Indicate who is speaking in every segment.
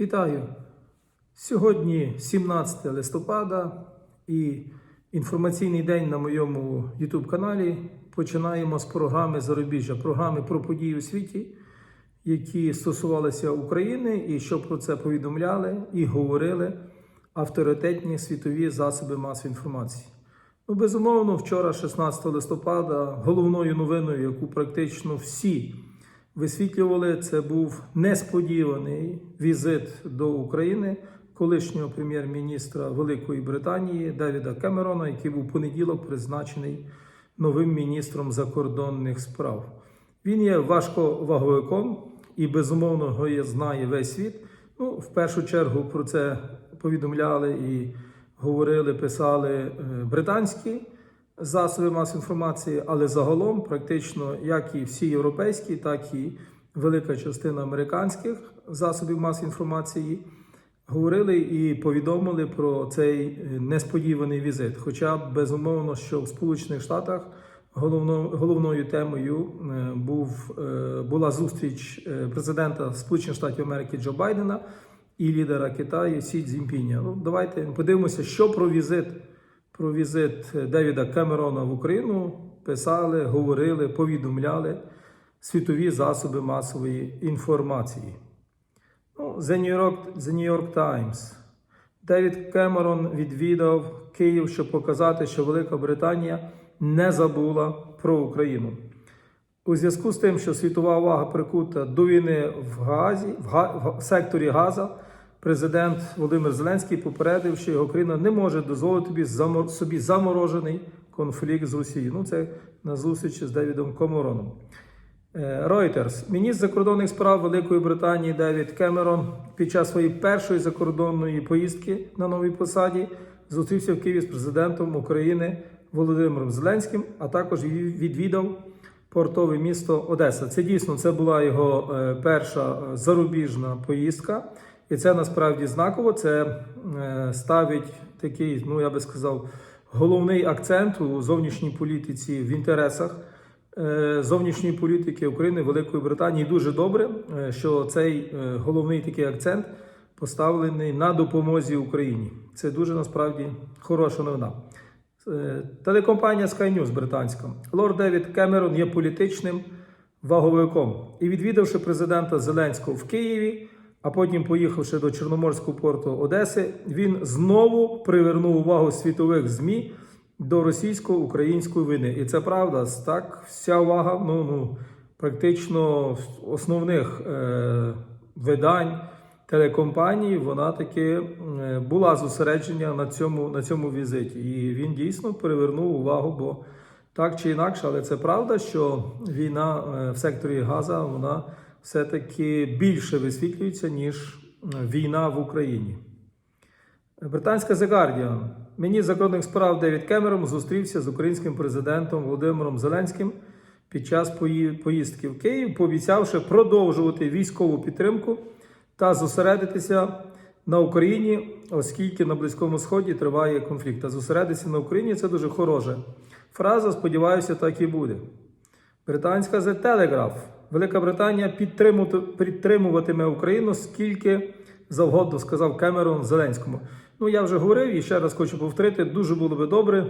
Speaker 1: Вітаю! Сьогодні 17 листопада і інформаційний день на моєму YouTube каналі. Починаємо з програми Зарубіжжя, програми про події у світі, які стосувалися України, і що про це повідомляли і говорили авторитетні світові засоби масової інформації. Ну, безумовно, вчора, 16 листопада, головною новиною, яку практично всі висвітлювали, це був несподіваний візит до України колишнього прем'єр-міністра Великої Британії Девіда Кемерона, який був понеділок призначений новим міністром закордонних справ. Він є важковаговиком і безумовно його знає весь світ. Ну, в першу чергу про це повідомляли і говорили, писали е, британські засоби масової інформації, але загалом, практично, як і всі європейські, так і велика частина американських засобів масової інформації говорили і повідомили про цей несподіваний візит. Хоча безумовно, що в Сполучених Штатах головно, головною темою е, був, е, була зустріч е, президента Сполучених Штатів Америки Джо Байдена і лідера Китаю Сі Цзіньпіня. Ну, давайте подивимося, що про візит про візит Девіда Кемерона в Україну писали, говорили, повідомляли світові засоби масової інформації. Ну, The New York, The New York Times. Девід Кемерон відвідав Київ, щоб показати, що Велика Британія не забула про Україну. У зв'язку з тим, що світова увага прикута до війни в Газі, в, Га- в секторі Газа, президент Володимир Зеленський попередив, що його країна не може дозволити собі, заморожений конфлікт з Росією. Ну, це на зустрічі з Девідом Комороном. Е, Reuters. Міністр закордонних справ Великої Британії Девід Кемерон під час своєї першої закордонної поїздки на новій посаді зустрівся в Києві з президентом України Володимиром Зеленським, а також ві- відвідав портове місто Одеса. Це дійсно це була його е, перша е, зарубіжна поїздка, і це насправді знаково. Це е, ставить такий, ну я би сказав, головний акцент у зовнішній політиці в інтересах е, зовнішньої політики України, Великої Британії. Дуже добре, е, що цей головний такий акцент поставлений на допомозі Україні. Це дуже насправді хороша новина. Телекомпанія Sky News британська. Лорд Девід Кемерон є політичним ваговиком. І відвідавши президента Зеленського в Києві, а потім поїхавши до Чорноморського порту Одеси, він знову привернув увагу світових ЗМІ до російсько-української війни. І це правда, так, вся увага, ну, ну практично основних е, видань телекомпаній, вона таки е, була зосередження на цьому, на цьому візиті. І він дійсно привернув увагу, бо так чи інакше, але це правда, що війна е, в секторі Газа вона все-таки більше висвітлюється, ніж е, війна в Україні. Британська The Guardian. Міністр закордонних справ Девід Кемерон зустрівся з українським президентом Володимиром Зеленським під час поїздки в Київ, пообіцявши продовжувати військову підтримку та зосередитися на Україні, оскільки на Близькому Сході триває конфлікт. А зосередитися на Україні це дуже хороша фраза. Сподіваюся, так і буде. Британська The Telegraph. Велика Британія підтримуватиме Україну скільки завгодно, сказав Кемерон Зеленському. Ну я вже говорив і ще раз хочу повторити. Дуже було би добре,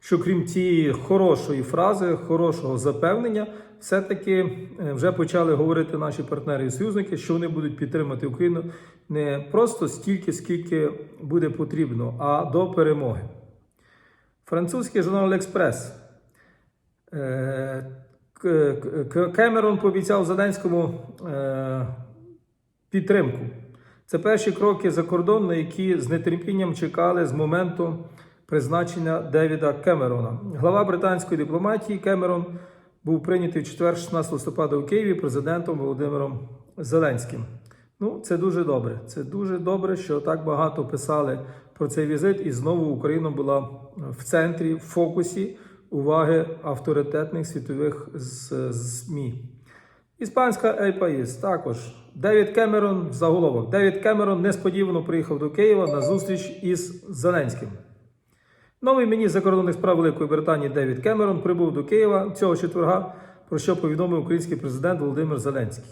Speaker 1: що крім цієї хорошої фрази, хорошого запевнення, все-таки е, вже почали говорити наші партнери і союзники, що вони будуть підтримати Україну не просто стільки, скільки буде потрібно, а до перемоги. Французький журнал Експрес. Кемерон пообіцяв Зеленському е, підтримку. Це перші кроки за кордон, на які з нетерпінням чекали з моменту призначення Девіда Кемерона. Глава британської дипломатії Кемерон був прийнятий в четвер, 16 листопада у Києві президентом Володимиром Зеленським. Ну, це дуже добре. Це дуже добре, що так багато писали про цей візит, і знову Україна була в центрі, в фокусі уваги авторитетних світових ЗМІ. Іспанська País також. Девід Кемерон заголовок. Девід Кемерон несподівано приїхав до Києва на зустріч із Зеленським. Новий міністр закордонних справ Великої Британії Девід Кемерон прибув до Києва цього четверга, про що повідомив український президент Володимир Зеленський.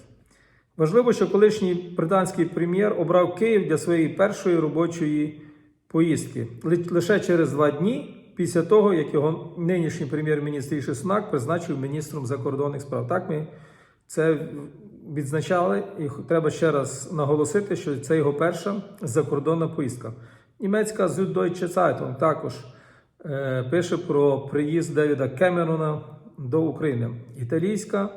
Speaker 1: Важливо, що колишній британський прем'єр обрав Київ для своєї першої робочої поїздки лише через два дні після того, як його нинішній прем'єр-міністр Ріші Сунак призначив міністром закордонних справ. Так ми це відзначали, і треба ще раз наголосити, що це його перша закордонна поїздка. Німецька Süddeutsche Zeitung також е, пише про приїзд Девіда Кемерона до України. Італійська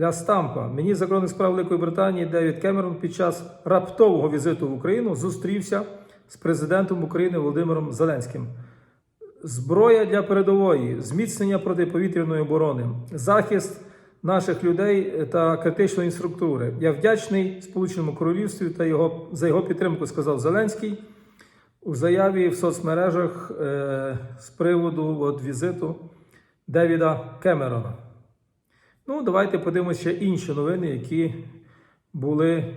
Speaker 1: Ля Стампа. Міністр закордонних справ Великої Британії Девід Кемерон під час раптового візиту в Україну зустрівся з президентом України Володимиром Зеленським. Зброя для передової, зміцнення протиповітряної оборони, захист наших людей та критичної інфраструктури. Я вдячний Сполученому Королівстві та його за його підтримку, сказав Зеленський у заяві в соцмережах е, з приводу от, візиту Девіда Кемерона. Ну, давайте подивимося ще інші новини, які були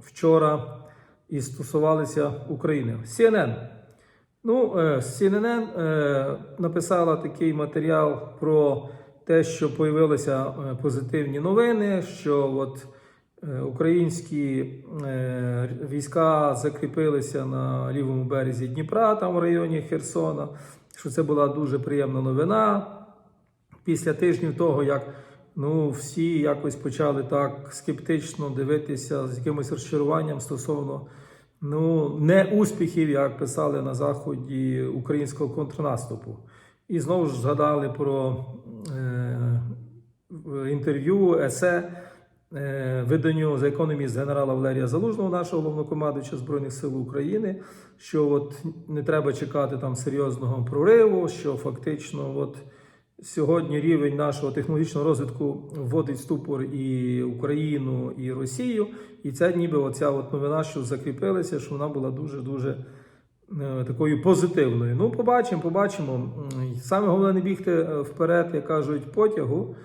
Speaker 1: вчора і стосувалися України. CNN. Ну, е, CNN е, написала такий матеріал про те, що появилися е, позитивні новини, що от українські війська закріпилися на лівому березі Дніпра, там в районі Херсона, що це була дуже приємна новина. Після тижнів того, як ну, всі якось почали так скептично дивитися з якимось розчаруванням стосовно ну, не успіхів, як писали на заході українського контрнаступу. І знову ж згадали про е, інтерв'ю, есе е, виданню за економіст генерала Валерія Залужного, нашого головнокомандуюча Збройних сил України, що от не треба чекати там серйозного прориву, що фактично от сьогодні рівень нашого технологічного розвитку вводить ступор і Україну, і Росію. І це ніби оця от новина, що закріпилася, що вона була дуже-дуже е, такою позитивною. Ну, побачимо, побачимо. Саме головне не бігти е, вперед, як кажуть, потягу.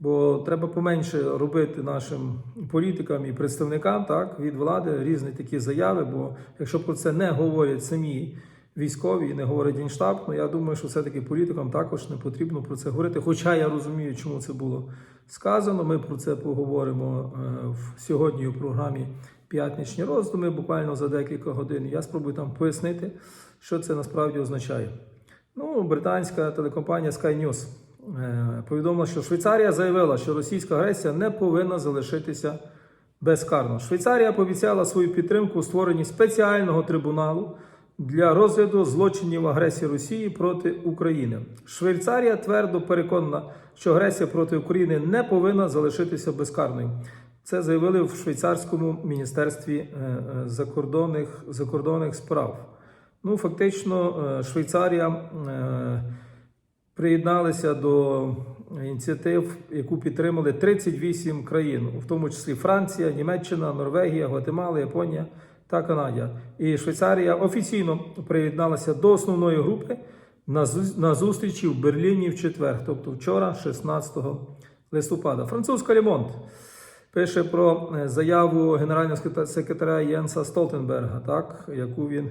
Speaker 1: Бо треба поменше робити нашим політикам і представникам так, від влади різні такі заяви. Бо якщо про це не говорять самі військові, і не говорить Генштаб, ну я думаю, що все-таки політикам також не потрібно про це говорити. Хоча я розумію, чому це було сказано. Ми про це поговоримо е, в сьогодні у програмі П'ятничні роздуми, буквально за декілька годин. Я спробую там пояснити, що це насправді означає. Ну, британська телекомпанія Sky News е, повідомила, що Швейцарія заявила, що російська агресія не повинна залишитися безкарно. Швейцарія пообіцяла свою підтримку у створенні спеціального трибуналу для розгляду злочинів агресії Росії проти України. Швейцарія твердо переконана, що агресія проти України не повинна залишитися безкарною. Це заявили в швейцарському міністерстві е, е, закордонних, закордонних справ. Ну, фактично, е, Швейцарія приєдналися до ініціатив, яку підтримали 38 країн, в тому числі Франція, Німеччина, Норвегія, Гватемала, Японія та Канада. І Швейцарія офіційно приєдналася до основної групи на зустрічі в Берліні в четвер, тобто вчора, 16 листопада. Французька Лемонт пише про е, заяву генерального секретаря- Єнса Столтенберга, так, яку він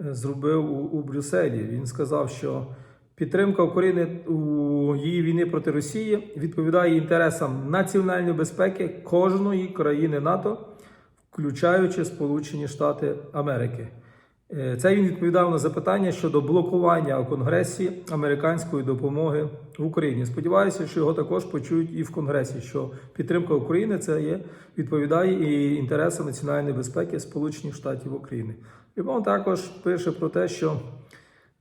Speaker 1: е, зробив у, у Брюсселі. Він сказав, що підтримка України у її війни проти Росії відповідає інтересам національної безпеки кожної країни НАТО, включаючи Сполучені Штати Америки. Е, Це він відповідав на запитання щодо блокування у Конгресі американської допомоги в Україні. Сподіваюся, що його також почують і в Конгресі, що підтримка України це є відповідає і інтересам національної безпеки Сполучених Штатів України. Лімон також пише про те, що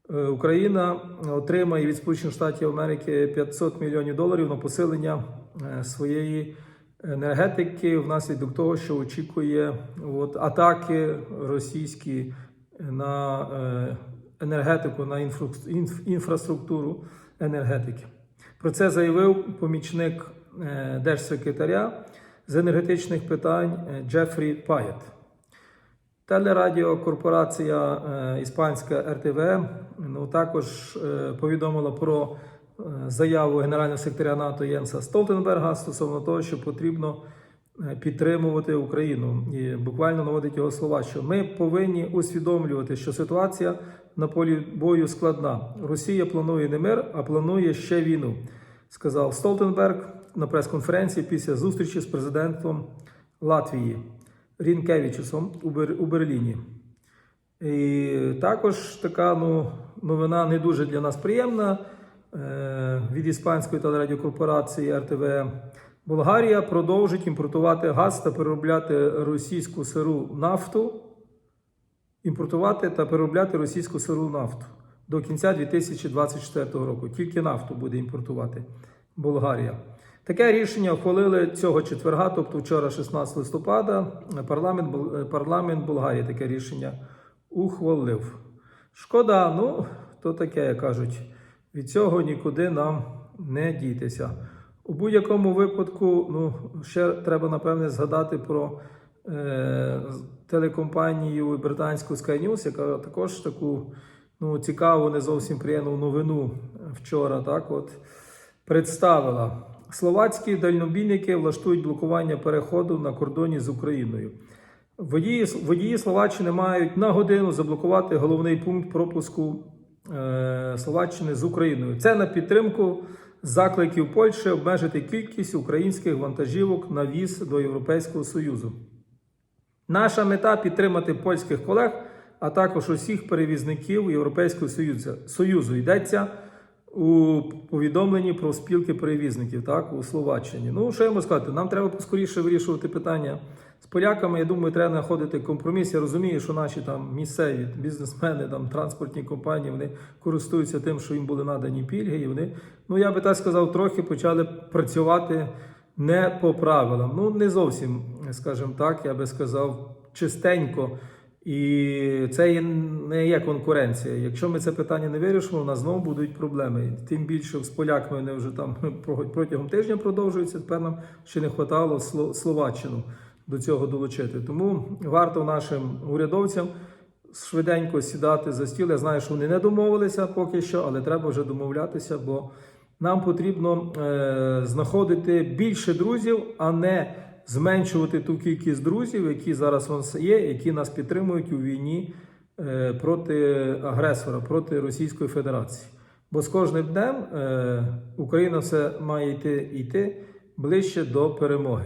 Speaker 1: е, Україна отримає від Сполучених Штатів Америки 500 мільйонів доларів на посилення е, своєї енергетики внаслідок того, що очікує от, атаки російські на е, енергетику, на інфру- інф- інфраструктуру енергетики. Про це заявив помічник е, держсекретаря з енергетичних питань е, Джефрі Паєт. Телерадіокорпорація іспанська РТВ ну, також повідомила про заяву генерального секретаря НАТО Єнса Столтенберга стосовно того, що потрібно е, підтримувати Україну. І буквально наводить його слова, що ми повинні усвідомлювати, що ситуація на полі бою складна. Росія планує не мир, а планує ще війну, сказав Столтенберг на прес-конференції після зустрічі з президентом Латвії Рінкевичусом у, Бер- Берліні. І також така ну, новина не дуже для нас приємна е, від іспанської телерадіокорпорації РТВ. Болгарія продовжить імпортувати газ та переробляти російську сиру нафту, імпортувати та переробляти російську сиру нафту до кінця 2024 року. Тільки нафту буде імпортувати Болгарія. Таке рішення ухвалили цього четверга, тобто вчора, 16 листопада, парламент, парламент Болгарії таке рішення ухвалив. Шкода, ну, то таке, як кажуть, від цього нікуди нам не дітися. У будь-якому випадку, ну, ще треба, напевне, згадати про е, телекомпанію британську Sky News, яка також таку ну, цікаву, не зовсім приємну новину вчора так от, представила. Словацькі дальнобійники влаштують блокування переходу на кордоні з Україною. Водії, водії Словаччини мають на годину заблокувати головний пункт пропуску Словаччини з Україною. Це на підтримку закликів Польщі обмежити кількість українських вантажівок на віз до Європейського Союзу. Наша мета підтримати польських колег, а також усіх перевізників Європейського Союзу. Йдеться у повідомленні про спілки перевізників так, у Словаччині. Ну, що я можу сказати? Нам треба поскоріше вирішувати питання поляками. Я думаю, треба знаходити компроміс. Я розумію, що наші там місцеві бізнесмени, там транспортні компанії, вони користуються тим, що їм були надані пільги, і вони, ну я би так сказав, трохи почали працювати не по правилам. Ну, не зовсім, скажімо так, я би сказав, чистенько. І це не є конкуренція. Якщо ми це питання не вирішимо, у нас знову будуть проблеми. Тим більше з поляками вони вже там протягом тижня продовжуються. Тепер нам ще не вистачало Словаччину до цього долучити. Тому варто нашим урядовцям швиденько сідати за стіл. Я знаю, що вони не домовилися поки що, але треба вже домовлятися, бо нам потрібно е, знаходити більше друзів, а не зменшувати ту кількість друзів, які зараз у нас є, які нас підтримують у війні е, проти агресора, проти Російської Федерації. Бо з кожним днем е, Україна все має йти йти ближче до перемоги.